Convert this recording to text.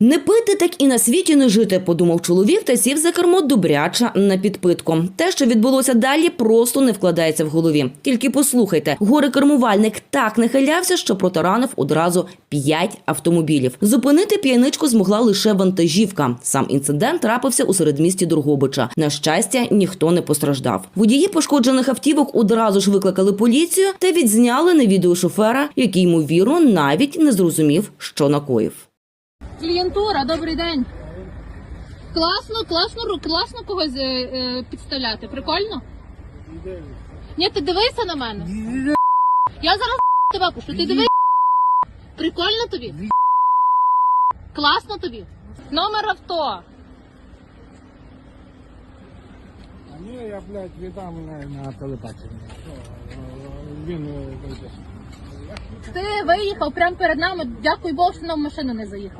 Не пити, так і на світі не жити, подумав чоловік та сів за кермо добряча на підпитку. Те, що відбулося далі, просто не вкладається в голові. Тільки послухайте, горе-кермувальник так нахилявся, що протаранив одразу п'ять автомобілів. Зупинити п'яничку змогла лише вантажівка. Сам інцидент трапився у середмісті Другобича. На щастя, ніхто не постраждав. Водії пошкоджених автівок одразу ж викликали поліцію та відзняли на відео шофера, який ймовірно навіть не зрозумів, що накоїв. Клієнтура, добрий день. Класно, класно, класно когось е, е, підставляти. Прикольно? Ні, ти дивися на мене. Я зараз тебе пушу. Ти дивись. Прикольно тобі? Класно тобі? Номер авто. А ні, я, блядь, віддам на, на телебачення. Він е, вийде. Ти виїхав прямо перед нами. Дякую Богу, що нам в машину не заїхав.